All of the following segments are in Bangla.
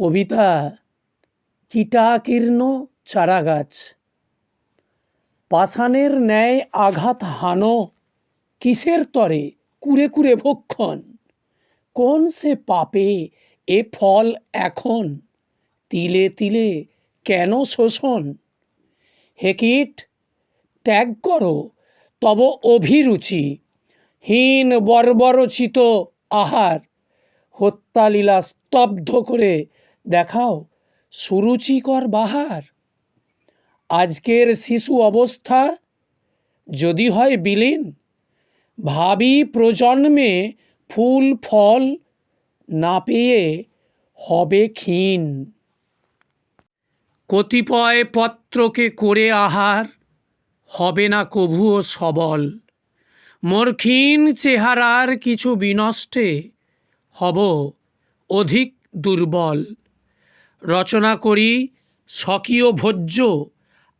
কবিতা কীটাকীর্ণ চারাগাছ। পাষাণের ন্যায় আঘাত হানো, কিসের তরে কুরে কুরে ভক্ষণ? কোন সে পাপে এ ফল এখন? তিলে তিলে কেন শোষণ? হেকিট ত্যাগ করো, তব অভিরুচি। হীন বর্বরচিত আহার, হত্যালীলা স্তব্ধ করে দেখাও, সুরুচিকর বাহার। আজকের শিশু অবস্থা যদি হয় বিলীন, ভাবি প্রজন্মে ফুল, ফল না পেয়ে হবে ক্ষীণ। কতিপয় পত্রকে করে আহার হবে না কভুও সবল। মোর ক্ষীণ চেহারার কিছু বিনষ্টে হব অধিক দুর্বল। রচনা করি, স্বকীয় ভোজ্য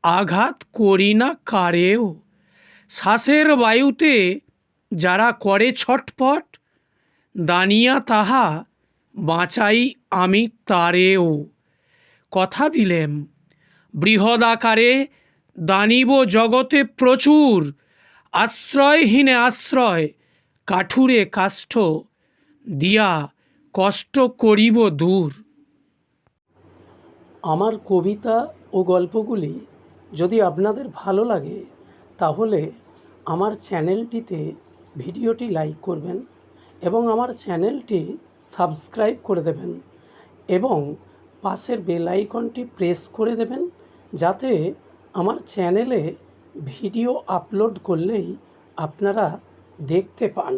আঘাত করি না কারেও। শ্বাসের বায়ুতে যারা করে ছটপট, দানিয়া তাহা বাঁচাই আমি তারেও। কথা দিলেম, বৃহৎ আকারে দানিব জগতে প্রচুর, আশ্রয়হীনে আশ্রয় কাঠুরে কাষ্ঠ, দিয়া কষ্ট করিব দূর। আমার কবিতা ও গল্পগুলি যদি আপনাদের ভালো লাগে, তাহলে আমার চ্যানেলটিতে ভিডিওটি লাইক করবেন এবং আমার চ্যানেলটি সাবস্ক্রাইব করে দেবেন এবং পাশের বেল আইকনটি প্রেস করে দেবেন যাতে আমার চ্যানেলে ভিডিও আপলোড করলেই আপনারা দেখতে পান।